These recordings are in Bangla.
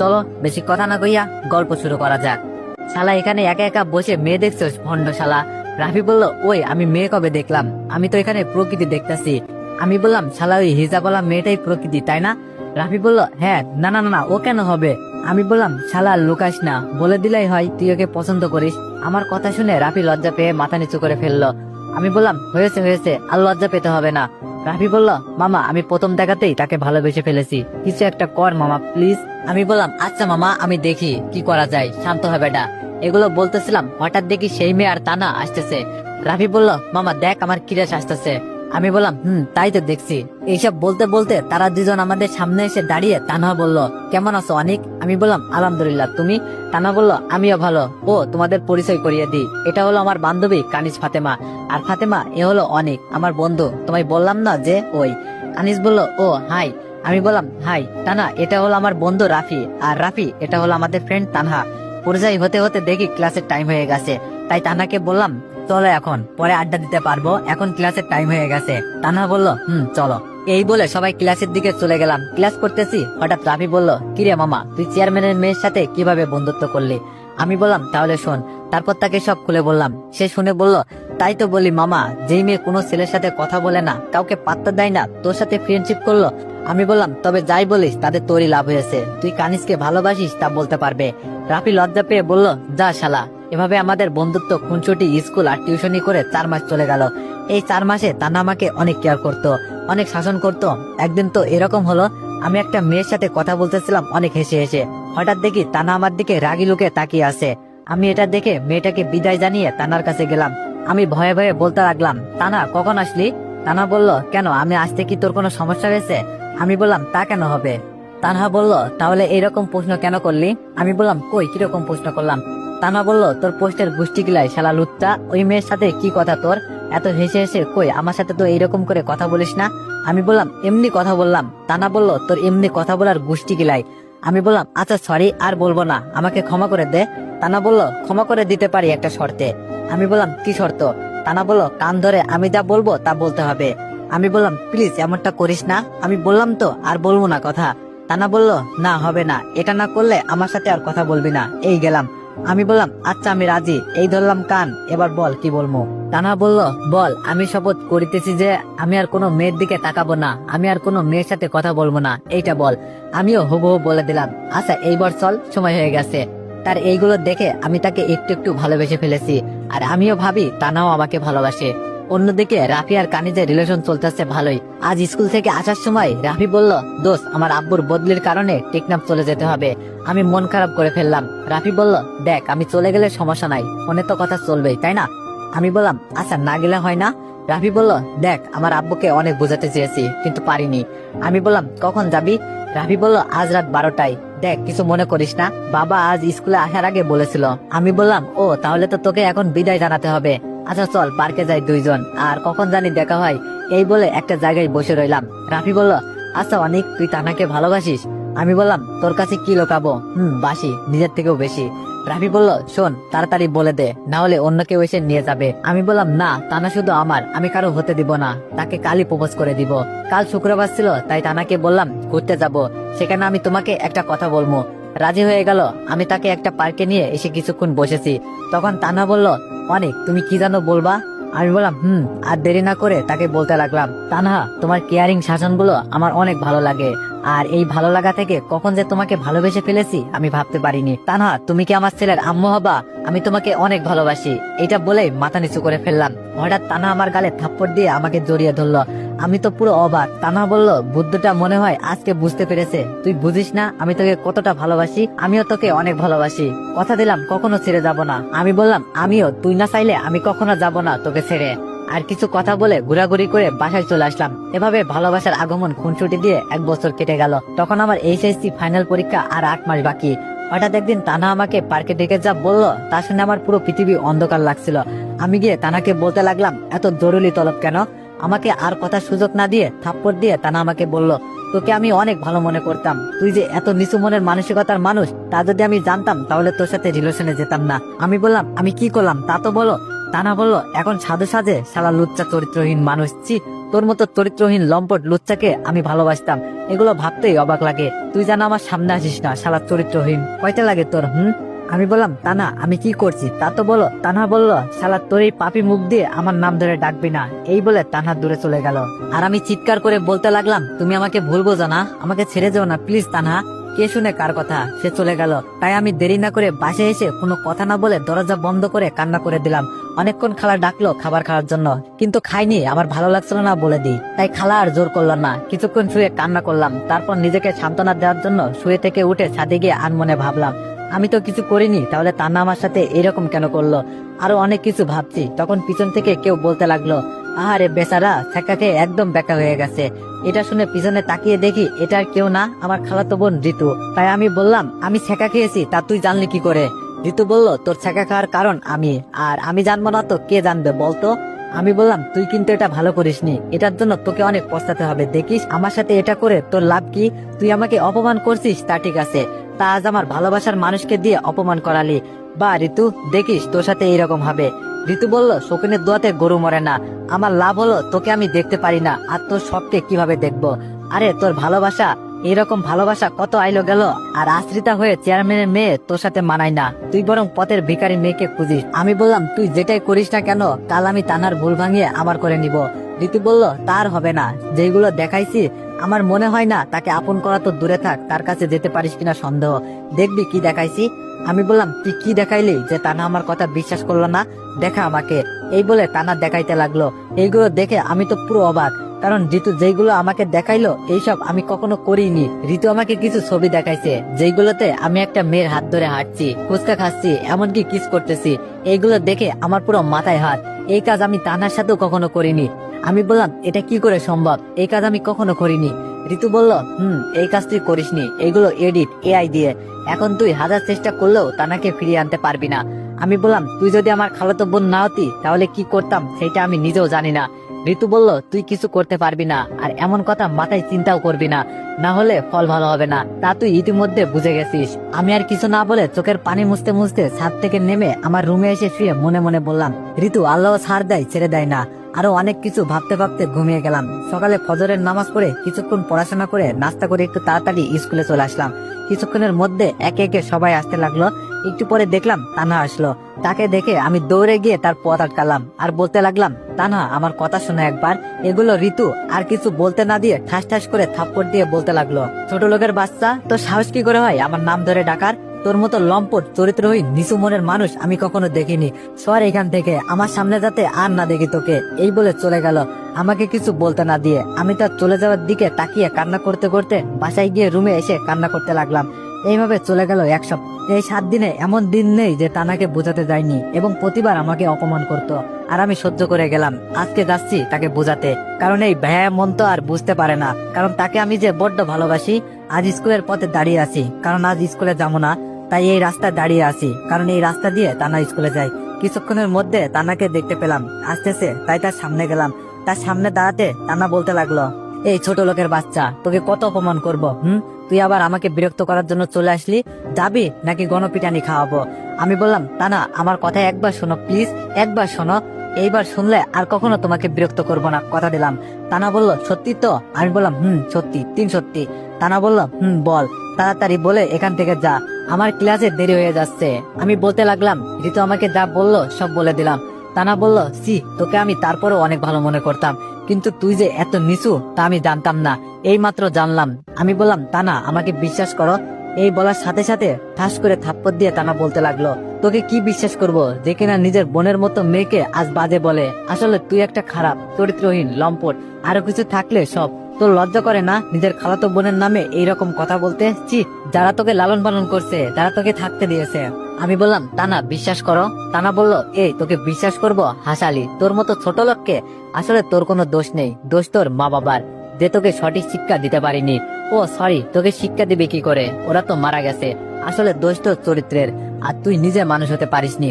চলো, বেশি কথা না কইয়া গল্প শুরু করা যাক। শালা, এখানে একা একা বসে মেয়ে দেখছোস, ভণ্ড শালা। রাফি বলল, ওই, আমি মেয়ে কবে দেখলাম? আমি তো এখানে প্রকৃতি দেখতাছি। আমি বললাম, শালা, ওই হিজাবলা মেয়েটাই প্রকৃতি, তাই না? রাফি বলল হ্যাঁ না না না না, ও কেন হবে? আমি বললাম, শালা, লুকাস না, বলে দিলেই হয়, তুই ওকে পছন্দ করিস। আমার কথা শুনে রাফি লজ্জা পেয়ে মাথা নিচু করে ফেলল। আমি বললাম, হয়েছে হয়েছে, আর লজ্জা পেতে হবে না। রাফি বলল, মামা, আমি প্রথম দেখাতেই তাকে ভালোবেসে ফেলেছি। কিছু একটা কর, মামা, প্লিজ। আমি বললাম আচ্ছা মামা, আমি দেখি, কি করা যায়। শান্ত হবে না এগুলো বলতেছিলাম, হঠাৎ দেখি সেই মেয়ে আর তানা আসতেছে। রাফি বলল, মামা, দেখ আমার কিরাস আসতেছে। আমি বললাম, হুম, তাই তো দেখছি। এইসব বলতে বলতে তারা দুজন আমাদের সামনে এসে দাঁড়িয়ে তানহা বলল, কেমন আছো অনিক? আমি বললাম, আলহামদুলিল্লাহ, তুমি? তানহা বলল, আমিও ভালো। ও, তোমাদের পরিচয় করিয়ে দিই। এটা হলো আমার বান্ধবী কানিজ ফাতেমা। আর ফাতেমা, এ হলো অনেক, আমার বন্ধু। তোমায় বললাম না যে ওই। কানিজ বলল, ও, হাই। আমি বললাম, হাই টানা এটা হলো আমার বন্ধু রাফি। আর রাফি, এটা হলো আমাদের ফ্রেন্ড তানহা। পরিচয় হতে হতে দেখি ক্লাসের টাইম হয়ে গেছে। তাই তানহাকে বললাম চলো এখন। পরে আড্ডা দিতে পারব। এখন ক্লাসের টাইম হয়ে গেছে। তানহা বলল, হুম, চলো। এই বলে সবাই ক্লাসের দিকে চলে গেলাম। ক্লাস করতেছি। হঠাৎ রাফি বলল কিরে মামা, তুই চেয়ারম্যানের মেয়ের সাথে কীভাবে বন্ধুত্ব করলি? আমি বললাম, তাহলে শোন। তারপর তাকে সব খুলে বললাম। সে শুনে বলল, তাই তো বলি মামা, যেই মেয়ে কোনো ছেলের সাথে কথা বলে না, কাউকে পাত্তা দেয় না, তোর সাথে ফ্রেন্ডশিপ করল? আমি বললাম, তবে যাই বলিস তাদের তোরই লাভ হয়েছে। তুই কানিসকে ভালোবাসিস তা বলতে পারবে। রাফি লজ্জা পেয়ে বলল, যা শালা। এভাবে আমাদের বন্ধুত্ব খুনছুটি স্কুল আর টিউশনি করে চার মাস চলে গেল। এই চার মাসে তানা আমাকে অনেক কেয়ার করত, অনেক শাসন করত। একদিন তো এরকম হলো, আমি একটা মেয়ের সাথে কথা বলতেছিলাম, অনেক হেসে হেসে। হঠাৎ দেখি তানা আমার দিকে রাগি লুকে তাকিয়ে আছে। আমি এটা দেখে মেয়েটাকে বিদায় জানিয়ে তানার কাছে গেলাম। আমি ভয়ে ভয়ে বলতে লাগলাম তানা কখন আসলি? তানা বলল, কেন, আমি আসতে কি তোর কোনো সমস্যা হয়েছে? আমি বললাম, তা কেন হবে? তানহা বলল, তাহলে এরকম প্রশ্ন কেন করলি? আমি বললাম, কই, কীরকম প্রশ্ন করলাম? তানহা বলল, তোর পোস্টের গুষ্টি গিলাই শালা লুচ্চা, ওই মেয়ের সাথে কি কথা তোর? এত হেসে হেসে কই, আমার সাথে তো এইরকম করে কথা বলিস না? আমি বললাম, এমনি কথা বললাম। তানা বলল, তোর এমনি কথা বলার গুষ্টি গিলাই আমি বললাম আচ্ছা সরি আর বলব না, আমাকে ক্ষমা করে দে। তানা বলল, ক্ষমা করে দিতে পারি একটা শর্তে। আমি বললাম, কি শর্ত? তানা বলল, কান ধরে আমি যা বলব তা বলতে হবে। আমি বললাম, প্লিজ, এমনটা করিস না। আমি বললাম, তো, আর বলব না কথা। তানা বলল, না, হবে না। এটা না করলে আমার সাথে আর কথা বলবি না। এই গেলাম। আমি বললাম আচ্ছা আমি রাজি। এই ধরলাম কান। এবার বল, কি বলব? টানা বলল, বল, আমি শপথ করিতেছি যে আমি আর কোনো মেয়ের দিকে তাকাবো না। আমি আর কোনো মেয়ের সাথে কথা বলব না। এইটা বল। আমিও হুবহু বলে দিলাম আচ্ছা এইবার চল, সময় হয়ে গেছে। তার এইগুলো দেখে আমি তাকে একটু একটু ভালোবেসে ফেলেছি। আর আমিও ভাবি তানাও আমাকে ভালোবাসে। অন্যদিকে রাফি আর কানিজের রিলেশন চলতেছে ভালোই। আজ স্কুল থেকে আসার সময় রাফি বলল, দোস্ত, আমার আব্বুর বদলির কারণে টেকনাফ চলে যেতে হবে। আমি মন খারাপ করে ফেললাম। রাফি বলল, দেখ, আমি চলে গেলে সমস্যা নাই। ফোনে তো কথা চলবেই, তাই না? আমি বললাম আচ্ছা না গেলে হয় না? রাফি বলল, দেখ, আমার আব্বুকে অনেক বোঝাতে চেয়েছি, কিন্তু পারিনি। আমি বললাম, কখন যাবি? রাফি বলল, আজ রাত বারোটায়। দেখ, কিছু মনে করিস না। বাবা আজ স্কুলে আসার আগে বলেছিল। আমি বললাম, ও, তাহলে তো তোকে এখন বিদায় জানাতে হবে। আচ্ছা চল, পার্কে যাই দুইজন। আর কখন জানি দেখা হয়, এই বলে একটা জায়গায় বসে রইলাম। রাফি বলল আচ্ছা অনেক, তুই তানাকে ভালোবাসিস? আমি বললাম, তোর কাছে কি লোকাবো হুম, বাসি, নিজের থেকেও বেশি। রাফি বলল, শোন, তাড়াতাড়ি বলে দে, না হলে অন্য কেউ এসে নিয়ে যাবে। আমি বললাম, না, তানা শুধু আমার, আমি কারও হতে দিব না, তাকে কালই প্রপোজ করে দিব। কাল শুক্রবার ছিল, তাই তানাকে বললাম, ঘুরতে যাব, সেখানে আমি তোমাকে একটা কথা বলব। রাজি হয়ে গেল। আমি তাকে একটা পার্কে নিয়ে এসে কিছুক্ষণ বসেছি। তখন তানা বলল, অনেক, তুমি কি জানো বলবা? আমি বললাম, হুম, আর দেরি না করে তাকে বলতে লাগলাম। তানহা, তোমার কেয়ারিং শাসনগুলো আমার অনেক ভালো লাগে। আর এই ভালো লাগা থেকে কখন যে তোমাকে ভালোবেসে ফেলেছি, আমি ভাবতে পারিনি। তানহা, তুমি কি আমার ছেলের আম্মু হবা? আমি তোমাকে অনেক ভালোবাসি। এটা বলে মাথা নিচু করে ফেললাম। হঠাৎ তানহা আমার গালে থাপ্পড় দিয়ে আমাকে জড়িয়ে ধরলো। আমি তো পুরো অবাক। তানহা বলল, বুদ্ধটা মনে হয় আজকে বুঝতে পেরেছে। তুই বুঝিস না, আমি তোকে কতটা ভালোবাসি? আমিও তোকে অনেক ভালোবাসি। কথা দিলাম, কখনো ছেড়ে যাব না। আমি বললাম, আমিও, তুই না চাইলে আমি কখনো যাব না তোকে ছেড়ে। আর কিছু কথা বলে ঘোরাঘুরি করে বাসায় চলে আসলাম। এভাবে ভালোবাসার আগমন খুনছুটি দিয়ে এক বছর কেটে গেল। তখন আমার এইচএসসি ফাইনাল পরীক্ষা আর আট মাস বাকি। হঠাৎ একদিন তানা আমাকে পার্কে ডেকে যা বলল, তা শুনে আমার পুরো পৃথিবী অন্ধকার লাগছিল। আমি গিয়ে তানাকে বলতে লাগলাম, এত জরুরি তলব কেন? আমাকে আর কথা সুযোগ না দিয়ে থাপ্পড় দিয়ে তানা আমাকে বলল, তোকে আমি অনেক ভালো মনে করতাম। তুই যে এত নিচু মনের মানসিকতার মানুষ, তা যদি আমি জানতাম, তাহলে তোর সাথে রিলেশনে যেতাম না। আমি বললাম, আমি কি করলাম? তা তো বলো। তানা বলল, এখন সাধু সাজে সালা লুচ্চা চরিত্রহীন মানুষ চি তোর মতো চরিত্রহীন লম্পট লুচ্চাকে আমি ভালোবাসতাম। এগুলো ভাবতেই অবাক লাগে। তুই যেন আমার সামনে আসিস না, শালা চরিত্রহীন। কয়টা লাগে তোর, হুম? আমি বললাম তানা আমি কি করছি? তা তো বলো তানা বলল, শালা তোর এই পাপি মুখ দিয়ে আমার নাম ধরে ডাকবি না। এই বলে তানা দূরে চলে গেল। আর আমি চিৎকার করে বলতে লাগলাম, তুমি আমাকে ভুল বোঝো না, আমাকে ছেড়ে যাও না, প্লিজ তানা কে শুনে কার কথা? সে চলে গেল। তাই আমি দেরি না করে বাসে এসে কোনো কথা না বলে দরজা বন্ধ করে কান্না করে দিলাম। অনেকক্ষণ খালা ডাকলো খাবার খাওয়ার জন্য। কিন্তু খাইনি আমার ভালো লাগছিল না বলে দিই। তাই খালা আর জোর করল না। কিছুক্ষণ শুয়ে কান্না করলাম। তারপর নিজেকে সান্ত্বনা দেওয়ার জন্য শুয়ে থেকে উঠে ছাদে গিয়ে আনমনে ভাবলাম আমি তো কিছু করিনি, তাহলে তান্না আমার সাথে এরকম কেন করল? আরও অনেক কিছু ভাবছি, তখন পিছন থেকে কেউ বলতে লাগল, আহারে বেচারা ছেকাকে একদম বেকা হয়ে গেছে। এটা শুনে পিছনে তাকিয়ে দেখি, এটা কেউ না, আমার খালাতো বোন ঋতু। তাই আমি বললাম, আমি ছেকা খেয়েছি, তা তুই জানলি কি করে? ঋতু বলল, তোর ছেকা খাওয়ার কারণ আমি, আর আমি জানব না তো কে জানবে, বলতো? আমি বললাম, তুই কিন্তু এটা ভালো করিস নি এটার জন্য তোকে অনেক পস্তাতে হবে, দেখিস, আমার সাথে এটা করে তোর লাভ কি? তুই আমাকে অপমান করছিস, তা ঠিক আছে তা আজ আমার ভালোবাসার মানুষকে দিয়ে অপমান করালি। বা, ঋতু, দেখিস তোর সাথে এইরকম হবে। ঋতু বলল, শকুনের দোয়াতে গরু মরে না। আমার লাভ হলো, তোকে আমি দেখতে পারি না। আর তোর সবকে কীভাবে দেখব? আরে, তোর ভালোবাসা এরকম ভালোবাসা কত আইলো গেল? আর আশ্রিতা হয়ে চেয়ারম্যানের মেয়ে তোর সাথে মানায় না। তুই বরং পথের ভিখারি মেয়েকে খুঁজিস। আমি বললাম, তুই যেটাই করিস না কেন, কাল আমি তানার ভুল ভাঙিয়ে আমার করে নিব। ঋতু বলল, তার হবে না। যেগুলো দেখাইছি, আমার মনে হয় না তাকে আপন করা তো দূরে থাক, তার কাছে যেতে পারিস কিনা সন্দেহ। দেখবি কি দেখাইছি? আমি বললাম, তুই কি দেখাইলি? যে তানা আমার কথা বিশ্বাস করল না, দেখা আমাকে। এই বলে তানা দেখাইতে লাগল। এইগুলো দেখে আমি তো পুরো অবাক, কারণ ঋতু যেইগুলো আমাকে দেখাইলো, এইসব আমি কখনো করিনি। ঋতু আমাকে কিছু ছবি দেখাইছে, যেইগুলোতে আমি একটা মেয়ের হাত ধরে হাঁটছি, ফুচকা খাচ্ছি, এমনকি কিস করতেছি। এইগুলো দেখে আমার পুরো মাথায় হাত। এই কাজ আমি তানার সাথেও কখনো করিনি। আমি বললাম, এটা কি করে সম্ভব? এই কাজ আমি কখনো করিনি। ঋতু বলল, হুম, এই কাজ তুই করিসনি। এইগুলো এডিট, এআই দিয়ে। এখন তুই হাজার চেষ্টা করলেও তানাকে ফিরিয়ে আনতে পারবি না। আমি বললাম, তুই যদি আমার খালাতো বোন না হতি, তাহলে কি করতাম সেটা আমি নিজেও জানি না। ঋতু বলল, তুই কিছু করতে পারবি না, আর এমন কথা মাথায় চিন্তাও করবি না। না হলে ফল ভালো হবে না। তা তুই ইতিমধ্যে বুঝে গেছিস। আমি আর কিছু না বলে চোখের পানি মুছতে মুছতে ছাদ থেকে নেমে আমার রুমে এসে শুয়ে মনে মনে বললাম, ঋতু, আল্লাহ ছাড় দেয়, ছেড়ে দেয় না। আরও অনেক কিছু ভাবতে ভাবতে ঘুমিয়ে গেলাম। সকালে ফজরের নামাজ পড়ে কিছুক্ষণ পড়াশোনা করে নাস্তা করে একটু তাড়াতাড়ি স্কুলে চলে আসলাম। কিছুক্ষণের মধ্যে একে একে সবাই আসতে লাগল। একটু পরে দেখলাম তানা আসলো। তাকে দেখে আমি দৌড়ে গিয়ে তার পথ আটকালাম আর বলতে লাগলাম তানা আমার কথা শুনে একবার। এগুলো ঋতু, আর কিছু বলতে না দিয়ে ঠাস ঠাস করে থাপ্পড় দিয়ে বলতে লাগল। ছোট লোকের বাচ্চা তো সাহস কি করে হয়? আমার নাম ধরে ডাকার। তোর মতো লম্পট চরিত্রহীন, নিচু মনের মানুষ আমি কখনো দেখিনি। সর এখান থেকে, আমার সামনে যাতে আর না দেখি তোকে। এই বলে চলে গেল। আমাকে কিছু বলতে না দিয়ে আমি তার চলে যাওয়ার দিকে তাকিয়ে কান্না করতে করতে বাসায় গিয়ে রুমে এসে কান্না করতে লাগলাম। এইভাবে চলে গেল এক সপ্তাহ এই সাত দিনে এমন দিন নেই যে তানাকে বোঝাতে যায়নি এবং প্রতিবার আমাকে অপমান করত। আর আমি সহ্য করে গেলাম। আজকে যাচ্ছি তাকে বোঝাতে। কারণ এই ভ্যায়া মন তো আর বুঝতে পারে না। কারণ তাকে আমি যে বড্ড ভালোবাসি, আজ স্কুলের পথে দাঁড়িয়ে আছি। কারণ আজ স্কুলে যাব না। তাই এই রাস্তায় দাঁড়িয়ে আছি, কারণ এই রাস্তা দিয়ে তানা স্কুলে যায় কিছুক্ষণের মধ্যে তানাকে দেখতে পেলাম। আসতেছে, তাই তার সামনে গেলাম। তার সামনে দাঁড়াতে তানা বলতে লাগল, এই ছোট লোকের বাচ্চা, তোকে কত অপমান করব, হুম? তুই আবার আমাকে বিরক্ত করার জন্য চলে আসলি? যাবি নাকি গণপিটানি খাওয়াবো? আমি বললাম, তানা, আমার কথা একবার শোনো, প্লিজ, একবার শোনো। এইবার শুনলে আর কখনো তোমাকে বিরক্ত করব না, কথা দিলাম। তানা বলল, সত্যি তো? আমি বললাম, হুম, সত্যি, তিন সত্যি। তানা বলল, হুম, বল, তাড়াতাড়ি বলে এখান থেকে যা। আমার ক্লাসে দেরি হয়ে যাচ্ছে। আমি বলতে লাগলাম, ঋতু আমাকে যা বলল, সব বলে দিলাম। তানা বলল সি তোকে আমি তারপরেও অনেক ভালো মনে করতাম। কিন্তু তুই যে এত নিচু, তা আমি জানতাম না। এই মাত্র জানলাম। আমি বললাম, তানা, আমাকে বিশ্বাস করো। এই বলার সাথে সাথে ঠাস করে থাপ্পড় দিয়ে তানা বলতে লাগল, তোকে কি বিশ্বাস করব যে কিনা নিজের বোনের মতো মেয়েকে আজ বাজে বলে? আসলে তুই একটা খারাপ, চরিত্রহীন, লম্পট, আরও কিছু থাকলে সব তোর লজ্জা করে না নিজের খালাতো বোনের নামে এইরকম কথা বলতে চি যারা তোকে লালন পালন করছে যারা তোকে থাকতে দিয়েছে। আমি বললাম, তানা, বিশ্বাস করো। তানা বলল এই তোকে বিশ্বাস করব? হাসালি, তোর মতো ছোট লোককে আসলে তোর কোনো দোষ নেই। দোষ তোর মা বাবার যে তোকে সঠিক শিক্ষা দিতে পারিনি। ও সরি তোকে শিক্ষা দিবে কি করে? ওরা তো মারা গেছে। আসলে দোষ তোর চরিত্রের, আর তুই নিজে মানুষ হতে পারিসনি।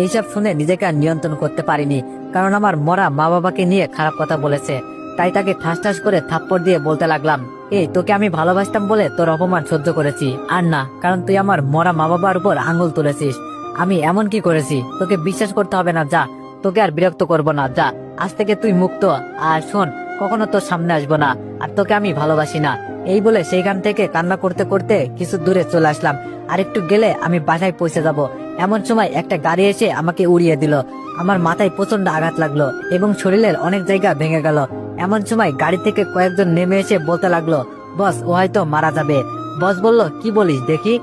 এইসব শুনে নিজেকে নিয়ন্ত্রণ করতে পারিনি, কারণ আমার মরা মা বাবাকে নিয়ে খারাপ কথা বলেছে। তাই তাকে ঠাস ঠাস করে থাপ্পড় দিয়ে বলতে লাগলাম, এই, তোকে আমি ভালোবাসতাম বলে তোর অপমান সহ্য করেছি। আর না, কারণ তুই আমার মরা মা বাবার উপর আঙুল তুলেছিস। আমি এমন কি করেছি? তোকে বিশ্বাস করতে হবে না, যা। তোকে আর বিরক্ত করব না, যা। আজ থেকে তুই মুক্ত। আর শোন, কখনো তোর সামনে আসব না। আর তোকে আমি ভালোবাসি না। এই বলে সেইখান থেকে কান্না করতে করতে কিছু দূরে চলে আসলাম। আর একটু গেলে আমি বাসায় পৌঁছে যাব। এমন সময় একটা গাড়ি এসে আমাকে উড়িয়ে দিল। আমার মাথায় প্রচণ্ড আঘাত লাগল এবং শরীরের অনেক জায়গা ভেঙে গেল। এমন সময় গাড়ি থেকে কয়েকজন নেমে এসে বলতে লাগল, বস, ও হয়তো মারা যাবে। বস বলল, কি বলিস, দেখি।